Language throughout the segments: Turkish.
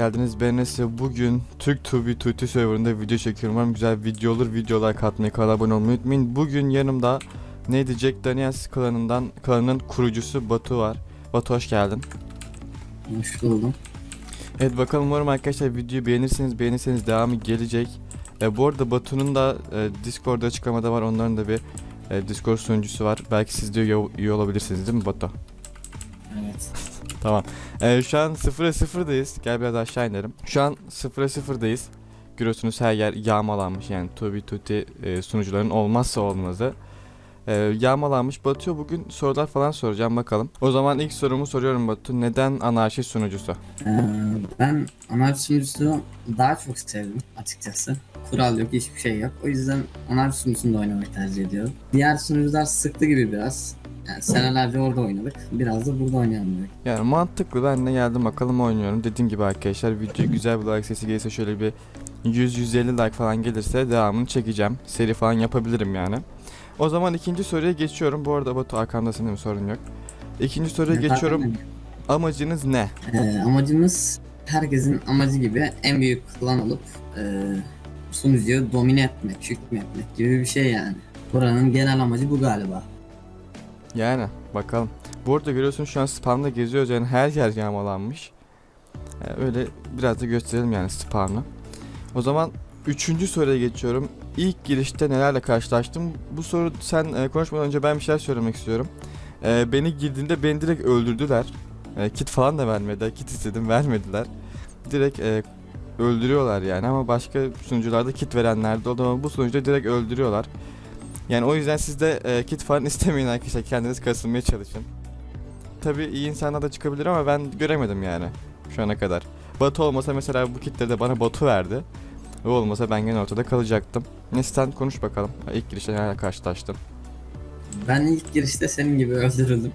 geldiniz. Ben Enes bugün Türk Tubi Tuti serverında video çekiyorum. Umarım güzel video olur. Videolar katmayı, kanala abone olmayı unutmayın. Bugün yanımda neydi Jack Daniels klanından, klanının kurucusu Batu var. Batu hoş geldin. Hoş buldum. Evet bakalım umarım arkadaşlar videoyu beğenirseniz beğenirseniz devamı gelecek. E, bu arada Batu'nun da e, Discord'da açıklamada var. Onların da bir e, Discord sunucusu var. Belki siz de üye, üye olabilirsiniz değil mi Batu? Tamam. Ee, şu an 0'a 0'dayız. Gel biraz aşağı inelim. Şu an 0'a 0'dayız. Görüyorsunuz her yer yağmalanmış. Yani Tubi Tuti e, sunucuların olmazsa olmazı. E, yağmalanmış. Batu'ya bugün sorular falan soracağım bakalım. O zaman ilk sorumu soruyorum Batu. Neden anarşi sunucusu? Ee, ben anarşi sunucusu daha çok sevdim açıkçası. Kural yok, hiçbir şey yok. O yüzden anarşi sunucusunda oynamayı tercih ediyorum. Diğer sunucular sıktı gibi biraz. Yani senelerce orada oynadık. Biraz da burada oynayalım dedik. Yani mantıklı. Ben de geldim bakalım oynuyorum. Dediğim gibi arkadaşlar video güzel bir like sesi gelirse şöyle bir 100-150 like falan gelirse devamını çekeceğim. Seri falan yapabilirim yani. O zaman ikinci soruya geçiyorum. Bu arada Batu arkamdasın değil mi? Sorun yok. İkinci soruya Evet, geçiyorum. zaten, Amacınız ne? Ee, amacımız herkesin amacı gibi en büyük klan olup e, sunucuyu domine etmek, hükmetmek gibi bir şey yani. Buranın genel amacı bu galiba. Yani bakalım. Bu arada görüyorsun şu an spamda geziyoruz yani her yer yağmalanmış. Ee, öyle biraz da gösterelim yani spamı. O zaman üçüncü soruya geçiyorum. İlk girişte nelerle karşılaştım? Bu soru sen e, konuşmadan önce ben bir şeyler söylemek istiyorum. Ee, beni girdiğinde beni direkt öldürdüler. Ee, kit falan da vermediler. Kit istedim vermediler. Direkt e, öldürüyorlar yani ama başka sunucularda kit verenler de oldu ama bu sunucuda direkt öldürüyorlar. Yani o yüzden siz de e, kit falan istemeyin arkadaşlar. Kendiniz kasılmaya çalışın. Tabi iyi insanlar da çıkabilir ama ben göremedim yani şu ana kadar. Batu olmasa mesela bu kitleri de bana Batu verdi. O olmasa ben gene ortada kalacaktım. Neyse sen konuş bakalım. İlk girişte nelerle karşılaştın. Ben ilk girişte senin gibi öldürüldüm.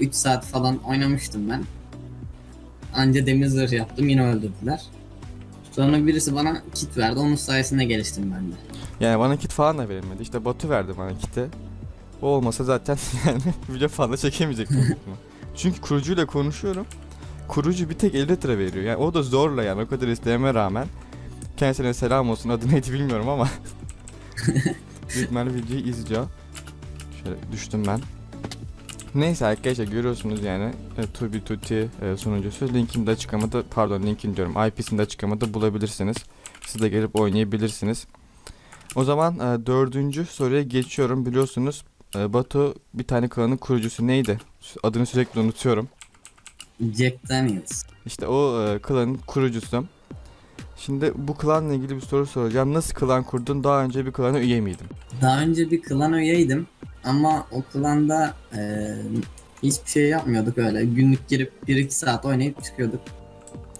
3 saat falan oynamıştım ben. Anca demir zırh yaptım yine öldürdüler. Sonra birisi bana kit verdi onun sayesinde geliştim ben de. Yani bana kit falan da verilmedi. İşte Batu verdi bana kiti. O olmasa zaten yani video fazla çekemeyecektim. Çünkü kurucuyla konuşuyorum. Kurucu bir tek 50 lira veriyor. Yani o da zorla yani o kadar isteyeme rağmen. Kendisine selam olsun adı neydi bilmiyorum ama. Büyük videoyu izliyor. Şöyle düştüm ben. Neyse arkadaşlar görüyorsunuz yani e, Tubi Tuti e, sunucusu linkini de açıklamada pardon linkini diyorum IP'sini de açıklamada bulabilirsiniz. Siz de gelip oynayabilirsiniz. O zaman e, dördüncü soruya geçiyorum. Biliyorsunuz e, Batu bir tane klanın kurucusu neydi? Adını sürekli unutuyorum. Jack Daniels. İşte o e, klanın kurucusu. Şimdi bu klanla ilgili bir soru soracağım. Nasıl klan kurdun? Daha önce bir klana üye miydin? Daha önce bir klan üyeydim ama o klanda e, hiçbir şey yapmıyorduk öyle. Günlük girip 1-2 saat oynayıp çıkıyorduk.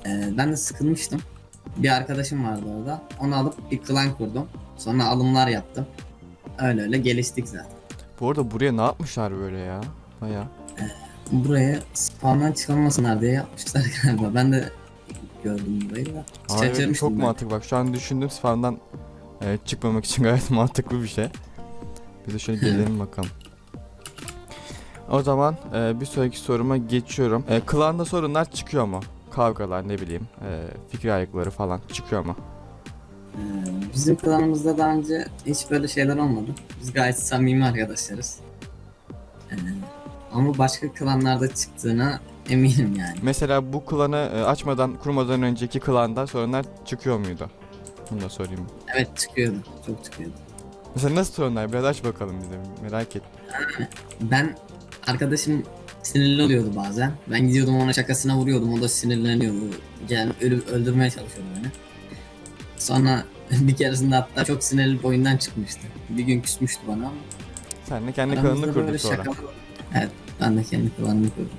E, ben de sıkılmıştım. Bir arkadaşım vardı orada. Onu alıp bir klan kurdum. Sonra alımlar yaptım. Öyle öyle geliştik zaten. Bu arada buraya ne yapmışlar böyle ya? Baya. Buraya spawn'dan çıkamasınlar diye yapmışlar galiba. Ben de gördüm burayı da. Şaşırmıştım çok ben. mantıklı bak şu an düşündüm spawn'dan e, çıkmamak için gayet mantıklı bir şey. Biz de şöyle gelelim bakalım. O zaman e, bir sonraki soruma geçiyorum. E, klanda sorunlar çıkıyor mu? Kavgalar ne bileyim e, fikir ayrılıkları falan çıkıyor mu? Ee, bizim klanımızda daha önce hiç böyle şeyler olmadı. Biz gayet samimi arkadaşlarız. Ee, ama başka klanlarda çıktığına eminim yani. Mesela bu klanı e, açmadan kurmadan önceki klanda sorunlar çıkıyor muydu? Bunu da sorayım. Evet çıkıyordu. Çok çıkıyordu. Mesela nasıl sorunlar? Biraz aç bakalım bize merak et. Ben arkadaşım sinirli oluyordu bazen. Ben gidiyordum ona şakasına vuruyordum. O da sinirleniyordu. Yani ölüp öldürmeye çalışıyordu beni. Sonra bir keresinde hatta çok sinirli oyundan çıkmıştı. Bir gün küsmüştü bana ama. Sen de kendi klanını kurdun sonra. şakalar- Evet ben de kendi klanımı kurdum.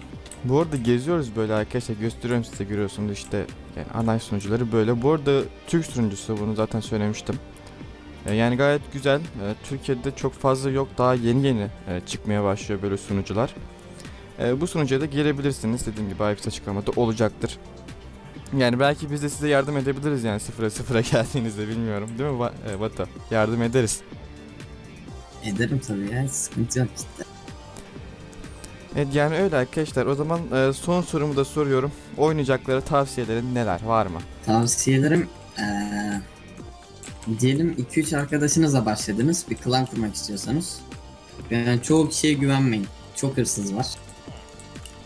Bu arada geziyoruz böyle arkadaşlar gösteriyorum size görüyorsunuz işte yani anay sunucuları böyle. Bu arada Türk sunucusu bunu zaten söylemiştim. E, Yani gayet güzel. E, Türkiye'de çok fazla yok. Daha yeni yeni e, çıkmaya başlıyor böyle sunucular. E, Bu sunucuya da gelebilirsiniz. Dediğim gibi IPS açıklamada olacaktır. Yani belki biz de size yardım edebiliriz yani sıfıra sıfıra geldiğinizde bilmiyorum. Değil mi e, Batu? Yardım ederiz. Ederim tabii ya sıkıntı yok işte. Evet yani öyle arkadaşlar. O zaman e, son sorumu da soruyorum. Oynayacakları tavsiyelerin neler var mı? Tavsiyelerim eee diyelim 2-3 arkadaşınızla başladınız bir klan kurmak istiyorsanız. Yani çoğu kişiye güvenmeyin. Çok hırsız var.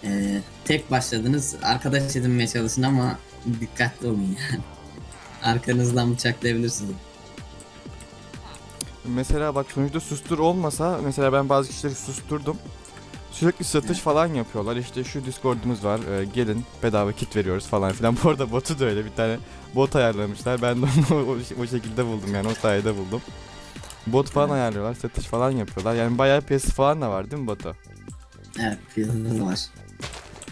Eee, tek başladınız arkadaş edinmeye çalışın ama dikkatli olun yani. Arkanızdan bıçaklayabilirsiniz. Mesela bak sonuçta sustur olmasa mesela ben bazı kişileri susturdum. Sürekli satış falan yapıyorlar. İşte şu Discord'umuz var. e, gelin bedava kit veriyoruz falan filan. Bu arada botu da öyle bir tane bot ayarlamışlar. Ben de onu o, o şekilde buldum yani o sayede buldum. Bot falan ayarlıyorlar, satış falan yapıyorlar. Yani bayağı piyasası falan da var değil mi botu? Evet piyasada var.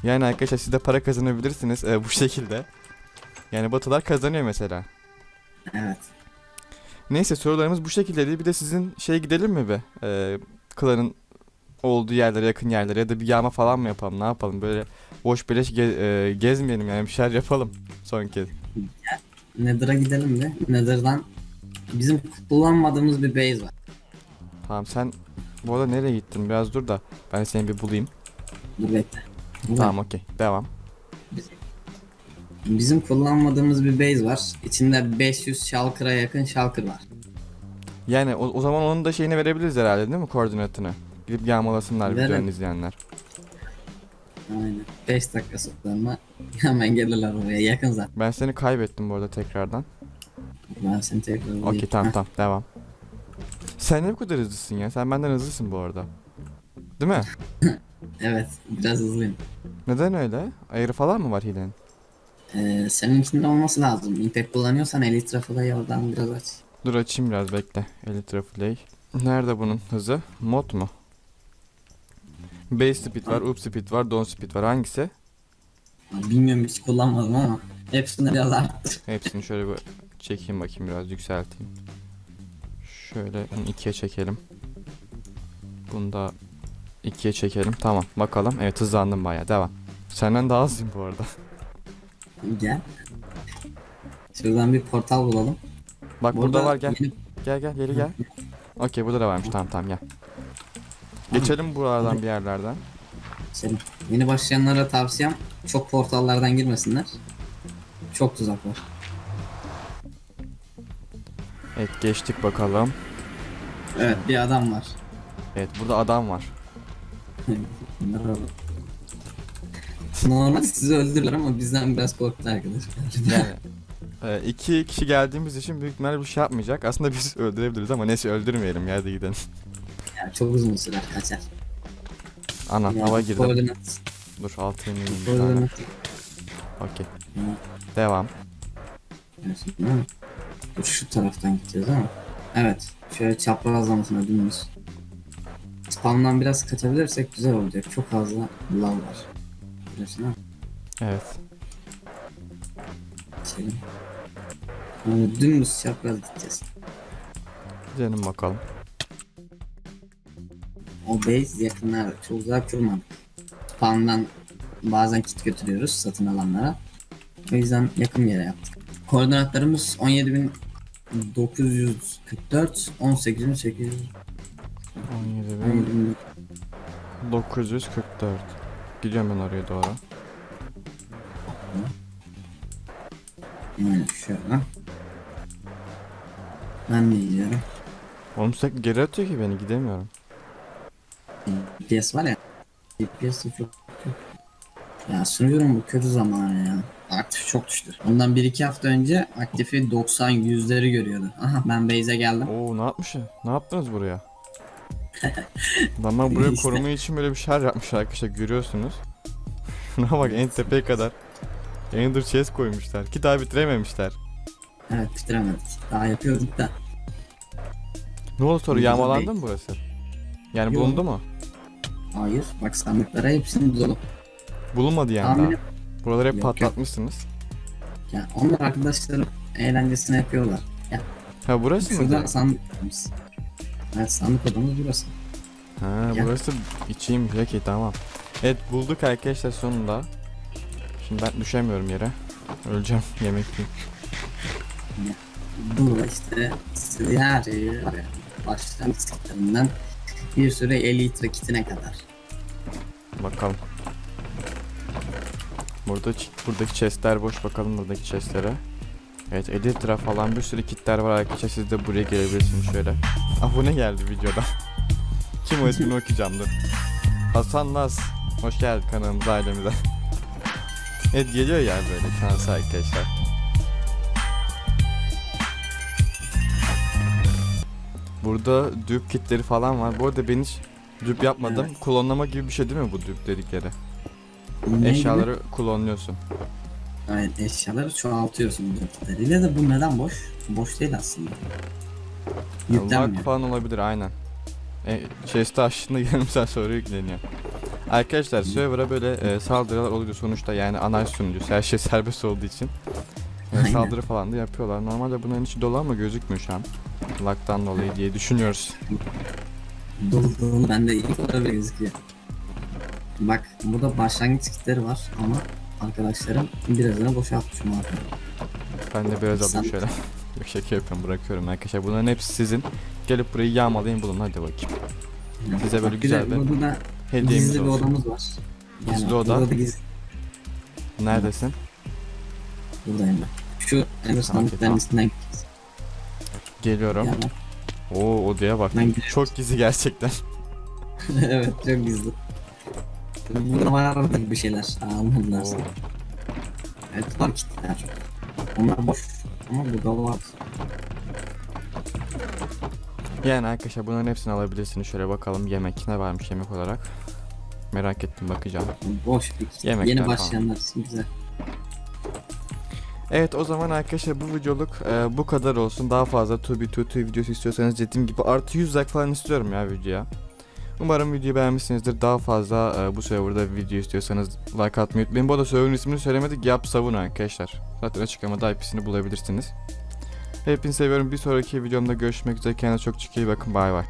Yani arkadaşlar siz de para kazanabilirsiniz e, bu şekilde. Yani botular kazanıyor mesela. Evet. Neyse sorularımız bu şekildeydi. Bir de sizin şey gidelim mi be? Ee, klanın olduğu yerlere yakın yerlere ya da bir yağma falan mı yapalım ne yapalım böyle boş beleş ge- e, gezmeyelim yani bir şeyler yapalım son kez. Nether'a gidelim de. Nether'dan bizim kullanmadığımız bir base var. Tamam sen bu arada nereye gittin biraz dur da ben seni bir bulayım. Dur bekle. Bu Tamam okey devam. Bizim kullanmadığımız bir base var. İçinde 500 shulker'a yakın shulker var. Yani o, o zaman onun da şeyini verebiliriz herhalde değil mi koordinatını? Gidip yağmalasınlar Verin. videolarını izleyenler. Aynen. 5 dakika sonra hemen gelirler oraya. Yakın zaten. Ben seni kaybettim bu arada tekrardan. Ben seni tekrar Okey tamam tamam devam. Sen ne bu kadar hızlısın ya? Sen benden hızlısın bu arada. Değil mi? Evet. Biraz hızlıyım. Neden öyle? Ayarı falan mı var hilenin? Ee, senin içinde olması lazım. Impact kullanıyorsan Elite Raffle'ı oradan biraz aç. Dur açayım biraz bekle. Elytra Play. Nerede bunun hızı? Mod mu? Base speed var, up speed var, down speed var. Hangisi? Bilmiyorum hiç kullanmadım ama hepsini biraz arttır. Hepsini şöyle bir çekeyim bakayım biraz yükselteyim. Şöyle ikiye çekelim. Bunu da ikiye çekelim. Tamam bakalım. Evet hızlandım bayağı. Devam. Senden daha hızlıyım bu arada. Gel. Şuradan bir portal bulalım. Bak burada, var gel. yeni- Gel gel geri gel. Okey burada da varmış. Tamam tamam gel. Geçelim buralardan bir yerlerden. Senin yeni başlayanlara tavsiyem çok portallardan girmesinler. Çok tuzak var. Evet geçtik bakalım. Evet bir adam var. Evet burada adam var. Merhaba. Normal sizi öldürürler ama bizden biraz korktu arkadaşlar. Yani e, iki kişi geldiğimiz için büyük ihtimalle bir şey yapmayacak. Aslında biz öldürebiliriz ama neyse öldürmeyelim ya hadi gidelim. yani çok uzun sürer kaçar. Ana Yani hava girdi. Koordinat. Dur altı ineyim bir tane. Koordinat. Okey. Ya, Devam. diyorsun, değil mi? Dur şu taraftan gideceğiz ama. Evet. Şöyle çaprazlamasına dümdüz. Spawn'dan biraz kaçabilirsek güzel olacak. Çok fazla lav var. Biliyorsun ha? Evet. Geçelim. Yani dümdüz çapraz gideceğiz. Gidelim bakalım. O base yakınlarda çok uzak kurmadık. Spawn'dan bazen kit götürüyoruz satın alanlara. O yüzden yakın yere yaptık. Koordinatlarımız 17.944 18.800 17.944. Gidiyorum ben oraya doğru. Yani şöyle. Ben de gidiyorum. Oğlum sürekli geri atıyor ki beni gidemiyorum. GPS var ya. GPS de çok çok. Ya sunuyorum bu kötü zamanı ya. Aktif çok düştü. Ondan 1-2 hafta önce aktifi 90-100'leri görüyordu. Aha ben base'e geldim. Oo ne yapmış ya? Ne yaptınız buraya? Adamlar buraya İşte. koruma için böyle bir şeyler yapmış arkadaşlar görüyorsunuz. Şuna bak en tepeye kadar. Ender chest koymuşlar ki daha bitirememişler. Evet bitiremedik. Daha yapıyorduk da. Ne oldu Güzel yağmalandı mı burası? Yani Yok. bulundu mu? Hayır. Bak sandıklara hepsini dolu. Bulunmadı yani Tahmin daha. Buraları hep Yok, patlatmışsınız. Yani onlar arkadaşlarım eğlencesine yapıyorlar. Ya Ha burası mı? şurada direkt? Evet sandık odamız burası. Ha Ya. burası içiymiş okey tamam. Evet bulduk arkadaşlar sonunda. Şimdi ben düşemiyorum yere. Öleceğim yemek yiyeyim. Burada işte var ya. Başlangıç kitlerinden bir sürü elite kitine kadar. Bakalım. Burada buradaki chestler boş bakalım buradaki chestlere. Evet Elytra falan bir sürü kitler var arkadaşlar siz de buraya gelebilirsiniz şöyle. Ah bu ne geldi videoda? Kim o ismini okuyacağım dur. Hasan Naz. Hoş geldin kanalımıza ailemize. evet geliyor yani böyle şansı arkadaşlar. Burada dupe kitleri falan var. Bu arada ben hiç dupe yapmadım. Evet. Klonlama gibi bir şey değil mi bu dupe dedikleri? Ne Eşyaları klonluyorsun. Evet eşyaları çoğaltıyorsun bu dörtleriyle de bu neden boş? Boş değil aslında. Yüklenmiyor. lag falan olabilir aynen. E, chest'i açtığında yarım saat sonra yükleniyor. Arkadaşlar server'a böyle e, saldırılar oluyor sonuçta yani analiz sunucusu her şey serbest olduğu için. E, saldırı falan da yapıyorlar. Normalde bunların içi dolu ama gözükmüyor şu an. Lag'dan dolayı diye düşünüyoruz. Dolu dolu bende ilk öyle gözüküyor. Bak burada başlangıç kitleri var ama arkadaşlarım birazını boşaltmışım abi. Ben de biraz alayım şöyle. Yok şaka yapıyorum bırakıyorum arkadaşlar. Bunların hepsi sizin. Gelip burayı yağmalayın bulun hadi bakayım. Size böyle güzel bir de bir burada da Hediyemiz gizli bir olsun. odamız var. Gizli oda? Gizli, Neredesin? buradayım ben. Şu Tamam, sandıkların tamam. üstünden gideceğiz. Geliyorum. Yani, Oo odaya bak. Ben. Çok gizli gerçekten. evet çok gizli. Burada var artık bir şeyler. Oo. Evet var kitler. Onlar boş. Ama burada var. Yani arkadaşlar bunların hepsini alabilirsiniz. Şöyle bakalım yemek ne varmış yemek olarak. Merak ettim bakacağım. Boş bir kit. Yemekler Yeni başlayanlar için güzel. Evet o zaman arkadaşlar bu videoluk e, bu kadar olsun. Daha fazla 2B22 videosu istiyorsanız dediğim gibi artı 100 like falan istiyorum ya videoya. Umarım videoyu beğenmişsinizdir. Daha fazla e, bu serverda video istiyorsanız like atmayı unutmayın. Bu arada server'ın ismini söylemedik. Yap savun arkadaşlar. Zaten açıklamada IP'sini bulabilirsiniz. Hepinizi seviyorum. Bir sonraki videomda görüşmek üzere. Kendinize çok çok iyi bakın. Bay bay.